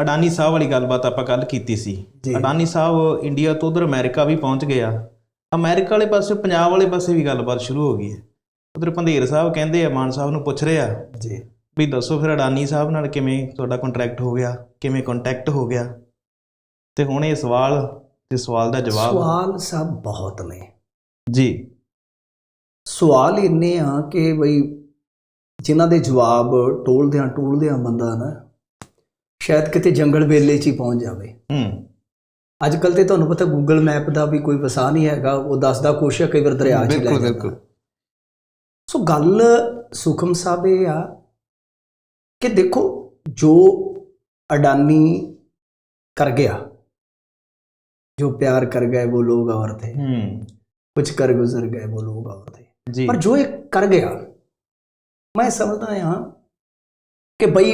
ਅਡਾਨੀ ਸਾਹਿਬ ਵਾਲੀ ਗੱਲਬਾਤ ਆਪਾਂ ਕੱਲ ਕੀਤੀ ਸੀ। ਅਡਾਨੀ ਸਾਹਿਬ ਇੰਡੀਆ ਤੋਂ ਉਧਰ ਅਮਰੀਕਾ ਵੀ ਪਹੁੰਚ ਗਿਆ ਅਮਰੀਕਾ ਵਾਲੇ ਪਾਸੇ ਪੰਜਾਬ ਵਾਲੇ ਪਾਸੇ ਵੀ ਗੱਲਬਾਤ ਸ਼ੁਰੂ ਹੋ ਗਈ ਹੈ। ਉਧਰ ਪੰਧੇਰ ਸਾਹਿਬ ਕਹਿੰਦੇ ਆ ਮਾਨ ਸਾਹਿਬ ਨੂੰ ਪੁੱਛ ਰਹੇ ਜੀ। ਵੀ ਦੱਸੋ ਫਿਰ ਅਡਾਨੀ ਸਾਹਿਬ ਨਾਲ ਕਿਵੇਂ ਤੁਹਾਡਾ ਕੰਟਰੈਕਟ ਹੋ ਗਿਆ ਕਿਵੇਂ ਕੰਟੈਕਟ ਹੋ ਗਿਆ? ਤੇ ਹੁਣ ਇਹ ਸਵਾਲ ਤੇ ਸਵਾਲ ਦਾ ਜਵਾਬ ਸਵਾਲ ਸਭ ਬਹੁਤ ਨੇ। ਜੀ। ਸਵਾਲ ਇੰਨੇ ਆ ਕਿ ਬਈ ਜਿਨ੍ਹਾਂ ਦੇ ਜਵਾਬ ਟੋਲਦਿਆਂ ਟੋਲਦਿਆਂ ਬੰਦਾ ਨਾ ਸ਼ਾਇਦ ਕਿਤੇ ਜੰਗਲ ਵੇਲੇ 'ਚ ਹੀ ਪਹੁੰਚ ਜਾਵੇ। ਹੂੰ। ਅੱਜ ਕੱਲ ਤੇ ਤੁਹਾਨੂੰ ਪਤਾ ਗੂਗਲ ਮੈਪ ਦਾ ਵੀ ਕੋਈ ਵਸਾ ਨਹੀਂ ਹੈਗਾ ਉਹ ਦੱਸਦਾ ਹੈ ਕਈ ਵਾਰ ਦਰਿਆ 'ਚ ਲੈ ਬਿਲਕੁਲ, ਬਿਲਕੁਲ। ਸੋ ਗੱਲ ਸੁਖਮ ਸਾਹਿਬ ਇਹ ਆ ਕਿ ਦੇਖੋ ਜੋ ਅਡਾਨੀ ਕਰ ਗਿਆ ਜੋ ਪਿਆਰ ਕਰ ਗਏ ਉਹ ਲੋਗ ਔਰ ਥੇ ਹੂੰ। ਕੁਝ ਕਰ ਗੁਜ਼ਰ ਗਏ ਉਹ ਲੋਗ ਔਰ ਥੇ ਜੀ। ਪਰ ਜੋ ਇਹ ਕਰ ਗਿਆ ਮੈਂ ਸਮਝਦਾ ਹਾਂ ਕਿ ਬਈ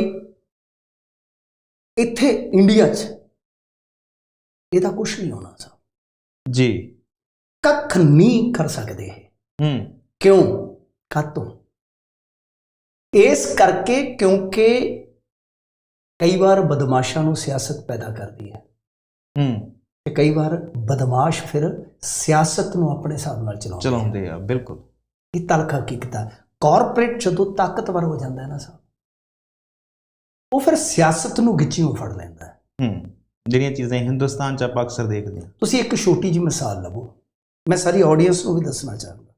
ਇੱਥੇ ਇੰਡੀਆ 'ਚ ਇਹਦਾ ਕੁਝ ਨਹੀਂ ਹੋਣਾ ਸੀ ਜੀ। ਕੱਖ ਨਹੀਂ ਕਰ ਸਕਦੇ ਇਹ। ਹੂੰ। ਕਿਉਂ? ਕਾਤੋਂ? ਇਸ ਕਰਕੇ ਕਿਉਂਕਿ ਕਈ ਵਾਰ ਬਦਮਾਸ਼ਾਂ ਨੂੰ ਸਿਆਸਤ ਪੈਦਾ ਕਰਦੀ ਹੈ। ਹੂੰ। ਤੇ ਕਈ ਵਾਰ ਬਦਮਾਸ਼ ਫਿਰ ਸਿਆਸਤ ਨੂੰ ਆਪਣੇ ਹਿਸਾਬ ਨਾਲ ਚਲਾਉਂਦੇ ਚਲਾਉਂਦੇ ਆ ਬਿਲਕੁਲ। ਇਹ ਤਲਖ ਹਕੀਕਤ ਹੈ ਕਾਰਪੋਰੇਟ ਜਦੋਂ ਤਾਕਤਵਰ ਹੋ ਜਾਂਦਾ ਹੈ ਨਾ ਸਾਹਿਬ ਉਹ ਫਿਰ ਸਿਆਸਤ ਨੂੰ ਗਿੱਚੀਓਂ ਫੜ ਲੈਂਦਾ ਹੈ। ਹੂੰ ਜਿਹੜੀਆਂ ਚੀਜ਼ਾਂ ਹਿੰਦੁਸਤਾਨ ਚ ਆਪਾਂ ਅਕਸਰ ਦੇਖਦੇ ਹਾਂ। ਤੁਸੀਂ ਇੱਕ ਛੋਟੀ ਜਿਹੀ ਮਿਸਾਲ ਲਵੋ। ਮੈਂ ਸਾਰੀ ਆਡੀਅנס ਨੂੰ ਵੀ ਦੱਸਣਾ ਚਾਹਾਂਗਾ।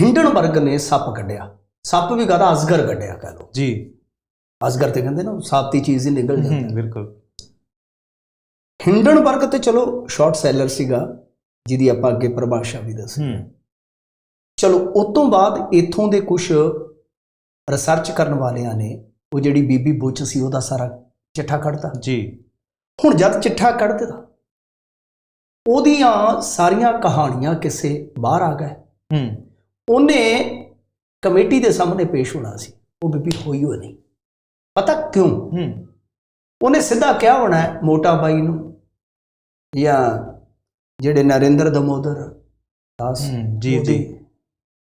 ਹਿੰਡਨਬਰਗ ਨੇ ਸੱਪ ਕੱਢਿਆ। ਸੱਪ ਵੀ ਕਹਦਾ ਅਜ਼ਗਰ ਕੱਢਿਆ ਕਹ ਲੋ ਜੀ। ਅਜ਼ਗਰ ਤੇ ਕਹਿੰਦੇ ਨਾ ਸਾਪਤੀ ਚੀਜ਼ ਹੀ ਨਿਕਲ ਜਾਂਦੀ। ਹੂੰ ਬਿਲਕੁਲ ਹਿੰਡਨਬਰਗ ਤੇ ਚਲੋ ਸ਼ਾਰਟ ਸੈਲਰ ਸੀਗਾ ਜਿਹਦੀ ਆਪਾਂ ਅੱਗੇ ਪਰਿਭਾਸ਼ਾ ਵੀ ਦੱਸ ਹੂੰ। ਚਲੋ ਉਸ ਤੋਂ ਬਾਅਦ ਇਥੋਂ ਦੇ ਕੁਝ ਰਿਸਰਚ ਕਰਨ ਵਾਲਿਆਂ ਨੇ ਉਹ ਜਿਹੜੀ ਬੀਬੀ ਬੁੱਚ ਸੀ ਉਹਦਾ ਸਾਰਾ ਚਿੱਠਾ ਕੱਢਤਾ। ਜੀ। ਹੁਣ ਜਦ ਚਿੱਠਾ ਕੱਢ ਦਿੱਤਾ ਉਹਦੀਆਂ ਸਾਰੀਆਂ ਕਹਾਣੀਆਂ ਕਿਸੇ ਬਾਹਰ ਆ ਗਏ। ਹੂੰ। ਉਹਨੇ ਕਮੇਟੀ ਦੇ ਸਾਹਮਣੇ ਪੇਸ਼ ਹੋਣਾ ਸੀ। ਉਹ ਬੀਬੀ ਹੋਈ ਹੋ ਨਹੀਂ। ਪਤਾ ਕਿਉਂ? ਹੂੰ। ਉਹਨੇ ਸਿੱਧਾ ਕਿਹਾ ਹੋਣਾ ਹੈ ਮੋਟਾ ਬਾਈ ਨੂੰ ਜਾਂ ਜਿਹੜੇ ਨਰਿੰਦਰ ਦਮੋਦਰ ਦਾਸ ਜੀ, ਜੀ।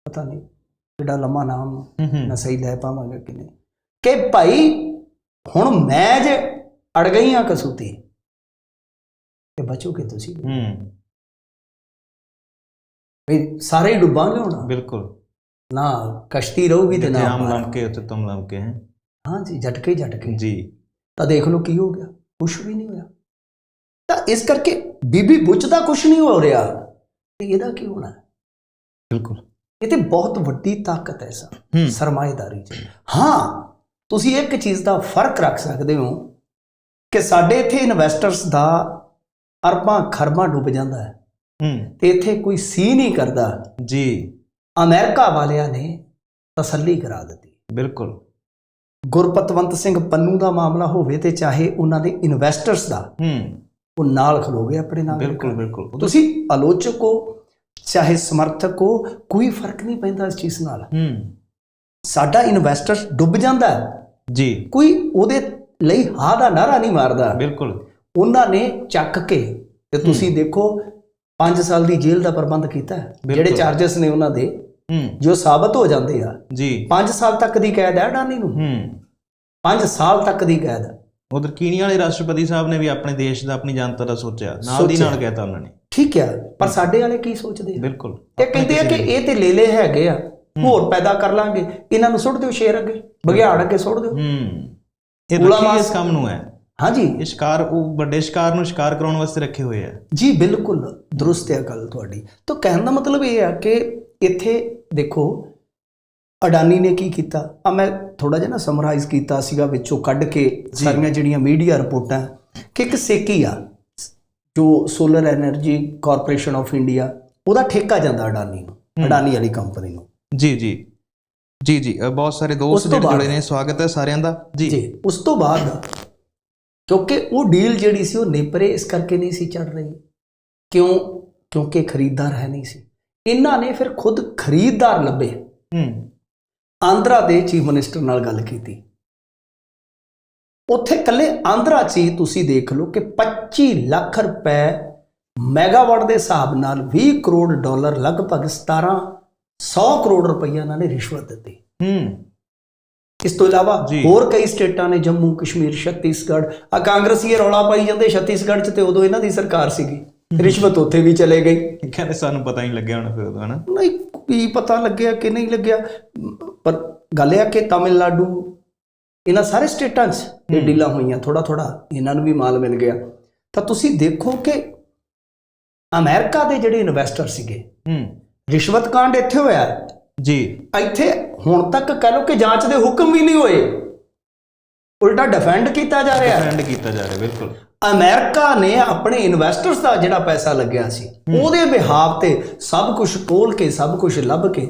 ਪਤਾ ਨਹੀਂ ਕਿਹੜਾ ਲੰਮਾ ਨਾਮ ਮੈਂ ਸਹੀ ਲੈ ਪਾਵਾਂਗਾ ਕਿ ਨਹੀਂ। ਕਿ ਭਾਈ ਹੁਣ ਮੈਂ ਜੇ ਅੜ ਗਈ ਆ ਕਸੂਤੀ ਤੇ ਬਚੋਗੇ ਤੁਸੀਂ? ਹੂੰ। ਵੀ ਸਾਰੇ ਡੁੱਬਾਂਗੇ ਹੁਣ ਬਿਲਕੁਲ। ਨਾ ਕਸ਼ਤੀ ਰਹੂਗੀ ਤੇ ਨਾ ਆਮ। ਲਮਕੇ ਉੱਥੇ ਤੁਮ ਲਮਕੇ ਹੈ ਹਾਂ। ਜੀ ਝਟਕੇ ਝਟਕੇ। ਜੀ। ਤਾਂ ਦੇਖ ਲਓ ਕੀ ਹੋ ਗਿਆ। ਕੁਝ ਵੀ ਨਹੀਂ ਹੋਇਆ। ਤਾਂ ਇਸ ਕਰਕੇ ਬੀਬੀ ਬੁੱਚ ਦਾ ਕੁਝ ਨਹੀਂ ਹੋ ਰਿਹਾ। ਤੇ ਇਹਦਾ ਕੀ ਹੋਣਾ? ਬਿਲਕੁਲ। ਇਹ ਤੇ ਬਹੁਤ ਵੱਡੀ ਤਾਕਤ ਹੈ ਸਰ। ਸਰਮਾਏਦਾਰੀ ਚ। ਹਾਂ ਤੁਸੀਂ ਇੱਕ ਚੀਜ਼ ਦਾ ਫ਼ਰਕ ਰੱਖ ਸਕਦੇ ਹੋ ਕਿ ਸਾਡੇ ਇੱਥੇ ਇਨਵੈਸਟਰਸ ਦਾ ਅਰਬਾਂ ਖਰਬਾਂ ਡੁੱਬ ਜਾਂਦਾ ਹੈ। ਹੂੰ। ਤੇ ਇੱਥੇ ਕੋਈ ਸੀ ਨਹੀਂ ਕਰਦਾ। ਜੀ। ਅਮਰੀਕਾ ਵਾਲਿਆਂ ਨੇ ਤਸੱਲੀ ਕਰਾ ਦਿੱਤੀ। ਬਿਲਕੁਲ। ਗੁਰਪਤਵੰਤ ਸਿੰਘ ਪੰਨੂ ਦਾ ਮਾਮਲਾ ਹੋਵੇ ਤੇ ਚਾਹੇ ਉਹਨਾਂ ਦੇ ਇਨਵੈਸਟਰਸ ਦਾ ਹੂੰ। ਉਹ ਨਾਲ ਖਲੋਗੇ ਆਪਣੇ ਨਾਲ। ਬਿਲਕੁਲ ਬਿਲਕੁਲ। ਤੁਸੀਂ ਆਲੋਚਕ ਹੋ ਚਾਹੇ ਸਮਰਥਕ ਹੋ ਕੋਈ ਫ਼ਰਕ ਨਹੀਂ ਪੈਂਦਾ ਇਸ ਚੀਜ਼ ਨਾਲ। ਹੂੰ। ਸਾਡਾ ਇਨਵੈਸਟਰ ਡੁੱਬ ਜਾਂਦਾ ਹੈ। ਜੀ। ਕੋਈ ਉਹਦੇ ਲਈ ਹਾਂ ਦਾ ਨਾਰਾ ਨਹੀਂ ਮਾਰਦਾ। ਬਿਲਕੁਲ। ਉਹਨਾਂ ਨੇ ਚੱਕ ਕੇ ਤੇ ਤੁਸੀਂ ਦੇਖੋ 5 ਸਾਲ ਦੀ ਜੇਲ੍ਹ ਦਾ ਪ੍ਰਬੰਧ ਕੀਤਾ। ਜਿਹੜੇ। ਚਾਰजेस ਨੇ ਉਹਨਾਂ ਦੇ ਹੂੰ। ਜੋ ਸਾਬਤ ਹੋ ਜਾਂਦੇ ਆ ਜੀ। 5 ਸਾਲ ਤੱਕ ਦੀ ਕੈਦ ਹੈ ਡਾਨੀ ਨੂੰ। ਹੂੰ। 5 ਸਾਲ ਤੱਕ ਦੀ ਕੈਦ। ਉਧਰ ਕੀਨੀਆ ਵਾਲੇ ਰਾਸ਼ਟਰਪਤੀ ਸਾਹਿਬ ਨੇ ਵੀ ਆਪਣੇ ਦੇਸ਼ ਦਾ ਆਪਣੀ ਜਨਤਾ ਦਾ ਸੋਚਿਆ। ਨਾਲ ਦੀ। ਨਾਲ ਕਹਿਤਾ ਉਹਨਾਂ ਨੇ। ਠੀਕ ਹੈ ਪਰ ਸਾਡੇ ਵਾਲੇ ਕੀ ਸੋਚਦੇ ਆ? ਬਿਲਕੁਲ। ਇਹ ਕਹਿੰਦੇ ਆ ਕਿ ਇਹ ਤੇ ਲੇਲੇ ਹੈਗੇ ਆ। ਹੋਰ ਪੈਦਾ ਕਰ ਲਾਂਗੇ। ਇਹਨਾਂ ਨੂੰ ਸੁੱਟ ਦਿਓ ਸ਼ੇਰ ਅੱਗੇ। ਬਗਿਆੜ ਅੱਗੇ ਸੁੱਟ ਦਿਓ। ਹੂੰ। ਇਹ ਦੁਖੀ ਇਸ ਕੰਮ ਨੂੰ ਹੈ। ਹਾਂਜੀ। ਇਹ ਸ਼ਿਕਾਰ ਉਹ ਵੱਡੇ ਸ਼ਿਕਾਰ ਨੂੰ ਸ਼ਿਕਾਰ ਕਰਾਉਣ ਵਾਸਤੇ ਰੱਖੇ ਹੋਏ ਆ। ਜੀ ਬਿਲਕੁਲ। ਦਰੁਸਤ ਹੈ ਗੱਲ ਤੁਹਾਡੀ। ਤਾਂ ਕਹਿਣ ਦਾ ਮਤਲਬ ਇਹ ਆ ਕਿ ਇੱਥੇ ਦੇਖੋ ਅਡਾਨੀ ਨੇ ਕੀ ਕੀਤਾ? ਆ ਮੈਂ ਥੋੜਾ ਜਿਹਾ ਨਾ ਸਮਰਾਈਜ਼ ਕੀਤਾ ਸੀਗਾ ਵਿੱਚੋਂ ਕੱਢ ਕੇ ਸਾਰੀਆਂ ਜਿਹੜੀਆਂ ਮੀਡੀਆ ਰਿਪੋਰਟਾਂ। ਕਿ ਇੱਕ ਸੇਕੀ ਆ ਜੋ solar energy corporation of India ਉਹਦਾ ਠੇਕਾ ਜਾਂਦਾ ਅਡਾਨੀ ਨੂੰ ਅਡਾਨੀ ਵਾਲੀ ਕੰਪਨੀ ਨੂੰ। ਜੀ ਜੀ। ਜੀ ਜੀ। ਬਹੁਤ ਸਾਰੇ ਦੋਸਤ ਜਿਹੜੇ ਜੁੜੇ ਨੇ ਸਵਾਗਤ ਹੈ ਸਾਰਿਆਂ ਦਾ। ਜੀ। ਜੀ ਉਸ ਤੋਂ ਬਾਅਦ ਕਿਉਂਕਿ ਉਹ ਡੀਲ ਜਿਹੜੀ ਸੀ ਉਹ ਨੇਪਰੇ ਇਸ ਕਰਕੇ ਨਹੀਂ ਸੀ ਚੱਲ ਰਹੀ। ਕਿਉਂ? ਕਿਉਂਕਿ ਖਰੀਦਦਾਰ ਹੈ ਨਹੀਂ ਸੀ। ਇਹਨਾਂ ਨੇ ਫਿਰ ਖੁਦ ਖਰੀਦਦਾਰ ਲੱਭੇ। ਹੂੰ। ਆਂਧਰਾ ਦੇ ਚੀਫ ਮਿਨਿਸਟਰ ਨਾਲ ਗੱਲ ਕੀਤੀ। ਉੱਥੇ ਕੱਲੇ ਆਂਧਰਾ 'ਚ ਹੀ ਤੁਸੀਂ ਦੇਖ ਲਓ ਕਿ 25 ਲੱਖ ਰੁਪਏ ਮੈਗਾਵਾਟ ਦੇ ਹਿਸਾਬ ਨਾਲ 20 ਕਰੋੜ ਡਾਲਰ ਲਗਭਗ 17 100 ਕਰੋੜ ਰੁਪਈਆ ਇਹਨਾਂ ਨੇ ਰਿਸ਼ਵਤ ਦਿੱਤੀ। ਹੂੰ। ਇਸ ਤੋਂ ਇਲਾਵਾ। ਹੋਰ ਕਈ ਸਟੇਟਾਂ ਨੇ ਜੰਮੂ ਕਸ਼ਮੀਰ ਛੱਤੀਸਗੜ੍ਹ। ਆ ਕਾਂਗਰਸੀ ਇਹ ਰੌਲਾ ਪਾਈ ਜਾਂਦੇ ਛੱਤੀਸਗੜ੍ਹ 'ਚ ਤੇ ਉਦੋਂ ਇਹਨਾਂ ਦੀ ਸਰਕਾਰ ਸੀਗੀ। ਰਿਸ਼ਵਤ ਉੱਥੇ ਵੀ ਚਲੇ ਗਈ। ਕਹਿੰਦੇ ਸਾਨੂੰ ਪਤਾ ਹੀ ਨਹੀਂ ਲੱਗਿਆ ਹੁਣ ਫਿਰ ਉਦੋਂ ਹਨਾ? ਨਹੀਂ ਕੀ ਪਤਾ ਲੱਗਿਆ ਕਿ ਨਹੀਂ ਲੱਗਿਆ। ਪਰ ਗੱਲ ਇਹ ਆ ਕਿ ਤਾਮਿਲਨਾਡੂ ਇਹਨਾਂ ਸਾਰੇ ਸਟੇਟਾਂ 'ਚ ਇਹ ਡੀਲਾਂ ਹੋਈਆਂ ਥੋੜਾ ਥੋੜਾ ਇਹਨਾਂ ਨੂੰ ਵੀ ਮਾਲ ਮਿਲ ਗਿਆ। ਤਾਂ ਤੁਸੀਂ ਦੇਖੋ ਕਿ ਅਮਰੀਕਾ ਦੇ ਜਿਹੜੇ ਇਨਵੈਸਟਰ ਸੀਗੇ ਹੂੰ। ਰਿਸ਼ਵਤ ਕਾਂਡ ਇੱਥੇ ਹੋਇਆ। ਜੀ। ਇੱਥੇ ਹੁਣ ਤੱਕ ਕਹਿ ਲਓ ਕਿ ਜਾਂਚ ਦੇ ਹੁਕਮ ਵੀ ਨਹੀਂ ਹੋਏ। ਉਲਟਾ ਡਿਫੈਂਡ ਕੀਤਾ ਜਾ ਰਿਹਾ ਹੈ। ਡਿਫੈਂਡ ਕੀਤਾ ਜਾ ਰਿਹਾ ਬਿਲਕੁਲ। ਅਮਰੀਕਾ ਨੇ ਆਪਣੇ ਇਨਵੈਸਟਰਸ ਦਾ ਜਿਹੜਾ ਪੈਸਾ ਲੱਗਿਆ ਸੀ ਉਹਦੇ ਬਿਹਾਵ ਤੇ ਸਭ ਕੁਝ ਟੋਲ ਕੇ ਸਭ ਕੁਝ ਲੱਭ ਕੇ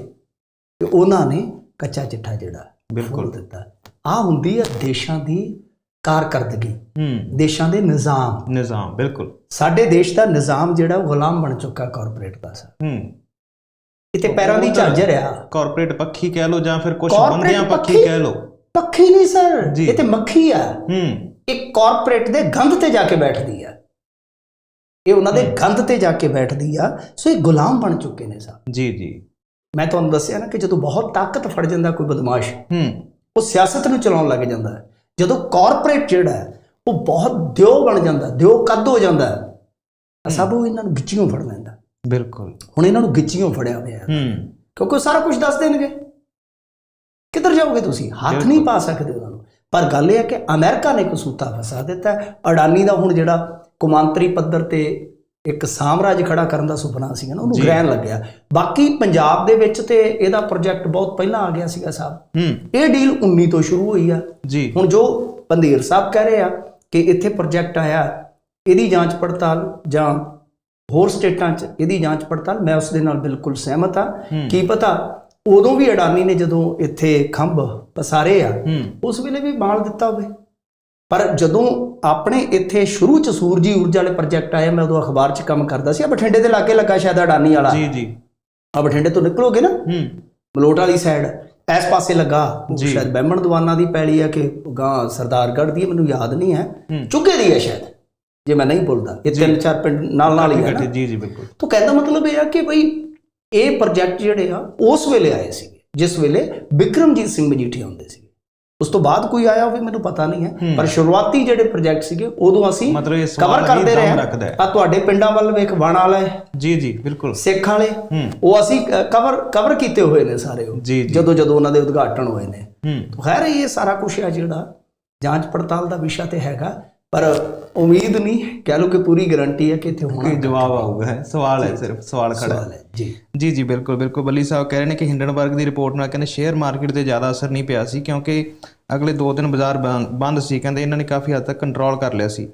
ਤੇ ਉਹਨਾਂ ਨੇ ਕੱਚਾ ਚਿੱਠਾ ਜਿਹੜਾ ਬਿਲਕੁਲ। ਦਿੱਤਾ। ਆ ਹੁੰਦੀ ਹੈ ਦੇਸ਼ਾਂ ਦੀ ਕਾਰਕਰਦਗੀ। ਹੂੰ। ਦੇਸ਼ਾਂ ਦੇ ਨਿਜ਼ਾਮ। ਨਿਜ਼ਾਮ ਬਿਲਕੁਲ। ਸਾਡੇ ਦੇਸ਼ ਦਾ ਨਿਜ਼ਾਮ ਜਿਹੜਾ ਉਹ ਗੁਲਾਮ ਬਣ ਚੁੱਕਾ ਕਾਰਪੋਰੇਟ ਦਾ। ਸਰ ਇੱਥੇ ਪੈਰਾਂ ਦੀ ਝਾਂਜਰ ਆ ਕਾਰਪੋਰੇਟ ਪੱਖੀ ਕਹਿ ਲਓ ਜਾਂ ਫਿਰ ਕੁਝ Corporate ਬੰਦਿਆਂ ਪੱਖੀ? ਪੱਖੀ? ਕਹਿ ਲਓ। ਪੱਖੀ ਨਹੀਂ ਸਰ ਜੀ। ਇਹ ਤੇ ਮੱਖੀ ਆ। ਹੂੰ। ਇਹ ਕਾਰਪੋਰੇਟ ਦੇ ਗੰਧ ਤੇ ਜਾ ਕੇ ਬੈਠਦੀ ਆ। ਇਹ ਉਹਨਾਂ ਦੇ ਗੰਧ ਤੇ ਜਾ ਕੇ ਬੈਠਦੀ ਆ। ਸੋ ਇਹ ਗੁਲਾਮ ਬਣ ਚੁੱਕੇ ਨੇ ਸਰ ਜੀ ਜੀ। ਮੈਂ ਤੁਹਾਨੂੰ ਦੱਸਿਆ ਨਾ ਕਿ ਜਦੋਂ ਬਹੁਤ ਤਾਕਤ ਫੜ ਜਾਂਦਾ ਕੋਈ ਬਦਮਾਸ਼ ਹੂੰ। ਉਹ ਸਿਆਸਤ ਨੂੰ ਚਲਾਉਣ ਲੱਗ ਜਾਂਦਾ ਹੈ। ਜਦੋਂ ਕਾਰਪੋਰੇਟ ਜਿਹੜਾ ਹੈ ਉਹ ਬਹੁਤ ਦਿਓ ਬਣ ਜਾਂਦਾ ਦਿਓ ਕੱਦ ਹੋ ਜਾਂਦਾ ਹੈ ਤਾਂ ਸਭ ਉਹ ਇਹਨਾਂ ਨੂੰ ਗਿੱਚੀਆਂ ਫੜ ਲੈਂਦਾ। ਬਿਲਕੁਲ। ਹੁਣ ਇਹਨਾਂ ਨੂੰ ਗਿੱਚੀਆਂ ਫੜਿਆ ਹੋਇਆ ਹੈ। ਹੂੰ। ਕਿਉਂਕਿ ਸਾਰਾ ਕੁਝ ਦੱਸ ਦੇਣਗੇ। ਕਿੱਧਰ ਜਾਓਗੇ ਤੁਸੀਂ? ਹੱਥ ਨਹੀਂ ਪਾ ਸਕਦੇ ਉਹਨਾਂ ਨੂੰ। ਪਰ ਗੱਲ ਇਹ ਹੈ ਕਿ ਅਮਰੀਕਾ ਨੇ ਕਸੂਤਾ ਫਸਾ ਦਿੱਤਾ। ਅਡਾਨੀ ਦਾ ਹੁਣ ਜਿਹੜਾ ਕੁਮਾਂਤਰੀ ਪੱਧਰ ਤੇ ਇੱਕ ਸਾਮਰਾਜ ਖੜਾ ਕਰਨ ਦਾ ਸੁਪਨਾ ਸੀਗਾ ਨਾ ਉਹਨੂੰ। ਗ੍ਰਹਿਣ ਲੱਗਿਆ। ਬਾਕੀ ਪੰਜਾਬ ਦੇ ਵਿੱਚ ਤੇ ਇਹਦਾ ਪ੍ਰੋਜੈਕਟ ਬਹੁਤ ਪਹਿਲਾਂ ਆ ਗਿਆ ਸੀਗਾ ਸਾਹਿਬ ਹੂੰ। ਇਹ ਡੀਲ 19 ਤੋਂ ਸ਼ੁਰੂ ਹੋਈ ਆ। ਜੀ। ਹੁਣ ਜੋ ਪੰਧੀਰ ਸਾਹਿਬ ਕਹਿ ਰਹੇ ਆ ਕਿ ਇੱਥੇ ਪ੍ਰੋਜੈਕਟ ਆਇਆ ਇਹਦੀ ਜਾਂਚ ਪੜਤਾਲ ਜਾਂ ਹੋਰ ਸਟੇਟਾਂ 'ਚ ਇਹਦੀ ਜਾਂਚ ਪੜਤਾਲ ਮੈਂ ਉਸ ਦੇ ਨਾਲ ਬਿਲਕੁਲ ਸਹਿਮਤ ਆ। ਕੀ ਪਤਾ ਉਦੋਂ ਵੀ ਅਡਾਨੀ ਨੇ ਜਦੋਂ ਇੱਥੇ ਖੰਭ ਪਸਾਰੇ ਆ ਉਸ ਵੇਲੇ ਵੀ ਮਾਲ ਦਿੱਤਾ ਹੋਵੇ। ਪਰ ਜਦੋਂ ਆਪਣੇ ਇੱਥੇ ਸ਼ੁਰੂ 'ਚ ਸੂਰਜੀ ਊਰਜਾ ਵਾਲੇ ਪ੍ਰੋਜੈਕਟ ਆਏ ਮੈਂ ਉਦੋਂ ਅਖਬਾਰ 'ਚ ਕੰਮ ਕਰਦਾ ਸੀ। ਆ ਬਠਿੰਡੇ ਦੇ ਲਾਗੇ ਲੱਗਾ ਸ਼ਾਇਦ ਅਡਾਨੀ ਵਾਲਾ। ਜੀ ਜੀ। ਆ ਬਠਿੰਡੇ ਤੋਂ ਨਿਕਲੋਗੇ ਨਾ? ਹੂੰ। ਮਲੋਟ ਵਾਲੀ ਸਾਈਡ ਇਸ ਪਾਸੇ ਲੱਗਾ। ਸ਼ਾਇਦ ਬਹਿਮਣ ਦਵਾਨਾ ਦੀ ਪੈਲੀ ਆ ਕਿ ਗਾਂ ਸਰਦਾਰਗੜ੍ਹ ਦੀ ਮੈਨੂੰ ਯਾਦ ਨਹੀਂ ਹੂੰ। ਚੁੱਕੇ ਦੀ ਹੈ ਸ਼ਾਇਦ। ਜੇ ਮੈਂ ਨਹੀਂ ਭੁੱਲਦਾ ਇਹ ਤਿੰਨ ਚਾਰ ਪਿੰਡ ਨਾਲ ਨਾਲ ਹੀ ਹੈ ਨਾ। ਜੀ ਜੀ ਬਿਲਕੁਲ। ਤਾਂ ਕਹਿੰਦਾ ਮਤਲਬ ਇਹ ਆ ਕਿ ਭਈ ਇਹ ਪ੍ਰੋਜੈਕਟ ਜਿਹੜੇ ਆ ਉਸ ਵੇਲੇ ਆਏ ਸੀਗੇ ਜਿਸ ਵੇਲੇ ਵਿਕਰਮਜੀਤ ਸਿੰਘ ਮਜੀਠੀਆ ਹੁੰਦੇ ਸੀ ਉਸ ਤੋਂ ਬਾਅਦ ਕੋਈ ਆਇਆ ਹੋਵੇ ਮੈਨੂੰ ਪਤਾ ਨਹੀਂ ਹੈ ਪਰ ਸ਼ੁਰੂਆਤੀ ਜਿਹੜੇ ਪ੍ਰੋਜੈਕਟ ਸੀਗੇ ਉਦੋਂ ਅਸੀਂ ਕਵਰ ਕਰਦੇ ਰਹੇ ਆ ਤੁਹਾਡੇ ਪਿੰਡਾਂ ਵੱਲ ਵੇਖ ਵਣ ਵਾਲੇ ਜੀ ਜੀ ਬਿਲਕੁਲ। ਸਿੱਖ ਵਾਲੇ। ਉਹ ਅਸੀਂ ਕਵਰ ਕਵਰ ਕੀਤੇ ਹੋਏ ਨੇ ਸਾਰੇ ਉਹ। ਜਦੋਂ ਜਦੋਂ ਉਹਨਾਂ ਦੇ ਉਦਘਾਟਨ ਹੋਏ ਨੇ। ਖੈਰ ਇਹ ਸਾਰਾ ਕੁਝ ਹੈ ਜਿਹੜਾ ਜਾਂਚ ਪੜਤਾਲ ਦਾ ਵਿਸ਼ਾ ਤੇ ਹੈਗਾ। ਪਰ ਉਮੀਦ ਨਹੀਂ ਕਹਿ ਲਓ ਕਿ ਪੂਰੀ ਗਾਰੰਟੀ ਹੈ ਕਿ ਇੱਥੇ ਹੋਣਾ ਕੀ ਜਵਾਬ ਆਊਗਾ ਸਵਾਲ ਹੈ ਸਿਰਫ ਸਵਾਲ ਖੜਾ ਹੈ। ਜੀ। ਜੀ ਜੀ ਬਿਲਕੁਲ ਬਿਲਕੁਲ। ਬੱਲੀ ਸਾਹਿਬ ਕਹਿ ਰਹੇ ਨੇ ਕਿ ਹਿੰਡਨਬਰਗ ਦੀ ਰਿਪੋਰਟ ਨਾਲ ਕਹਿੰਦੇ ਸ਼ੇਅਰ ਮਾਰਕੀਟ ਤੇ ਜ਼ਿਆਦਾ ਅਸਰ ਨਹੀਂ ਪਿਆ ਸੀ ਕਿਉਂਕਿ ਅਗਲੇ 2 ਦਿਨ ਬਾਜ਼ਾਰ ਬੰਦ ਸੀ। ਕਹਿੰਦੇ ਇਹਨਾਂ ਨੇ ਕਾਫੀ ਹੱਦ ਤੱਕ ਕੰਟਰੋਲ ਕਰ ਲਿਆ ਸੀ।